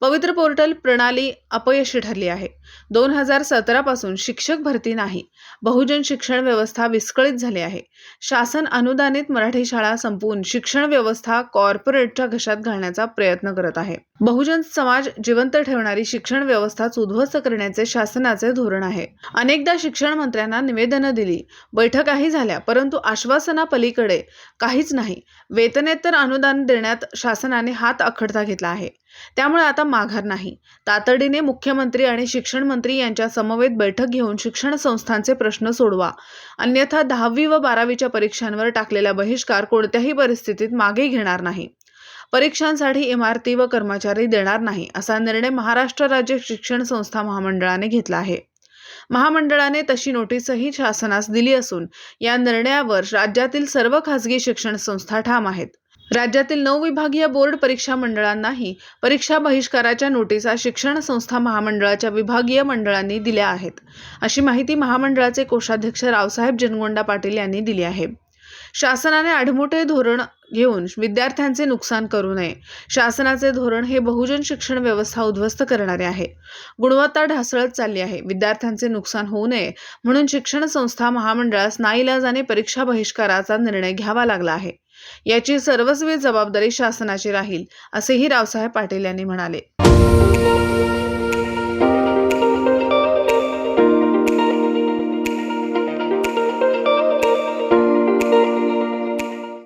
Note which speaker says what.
Speaker 1: पवित्र पोर्टल प्रणाली अपयशी ठरली आहे. दोन हजार सतरापासून शिक्षक भरती नाही. बहुजन शिक्षण व्यवस्था विस्कळीत झाली आहे. शासन अनुदानित मराठी शाळा संपवून शिक्षण व्यवस्था कॉर्पोरेटच्या घशात घालण्याचा प्रयत्न करत आहे. बहुजन समाज जिवंत ठेवणारी शिक्षण व्यवस्थाच उद्ध्वस्त करण्याचे शासनाचे धोरण आहे. अनेकदा शिक्षण मंत्र्यांना निवेदनं दिली बैठकाही झाल्या परंतु आश्वासनापलीकडे काहीच नाही. वेतनेतर अनुदान देण्यात शासनाने हात आखडता घेतला आहे. त्यामुळे आता माघार नाही. तातडीने मुख्यमंत्री आणि शिक्षण मंत्री यांच्या समवेत बैठक घेऊन शिक्षण संस्थांचे प्रश्न सोडवा. अन्यथा दहावी व बारावीच्या परीक्षांवर टाकलेला बहिष्कार कोणत्याही परिस्थितीत मागे घेणार नाही. परीक्षांसाठी इमारती व कर्मचारी देणार नाही असा निर्णय महाराष्ट्र राज्य शिक्षण संस्था महामंडळाने घेतला आहे. महामंडळाने तशी नोटीसही शासनास दिली असून या निर्णयावर राज्यातील सर्व खासगी शिक्षण संस्था ठाम आहेत. राज्यातील नऊ विभागीय बोर्ड परीक्षा मंडळांनाही परीक्षा बहिष्काराच्या नोटिसा शिक्षण संस्था महामंडळाच्या विभागीय मंडळांनी दिल्या आहेत. अशी माहिती महामंडळाचे कोषाध्यक्ष रावसाहेब जनगोंडा पाटील यांनी दिली आहे. शासनाने आढमोठे धोरण घेऊन विद्यार्थ्यांचे नुकसान करू नये. शासनाचे धोरण हे बहुजन शिक्षण व्यवस्था उद्ध्वस्त करणारे आहे. गुणवत्ता ढासळत चालली आहे. विद्यार्थ्यांचे नुकसान होऊ नये म्हणून शिक्षण संस्था महामंडळास नाईलाजाने परीक्षा बहिष्काराचा निर्णय घ्यावा लागला आहे. याची सर्वस्वी जबाबदारी शासनाची राहील असेही रावसाहेब पाटील यांनी म्हणाले.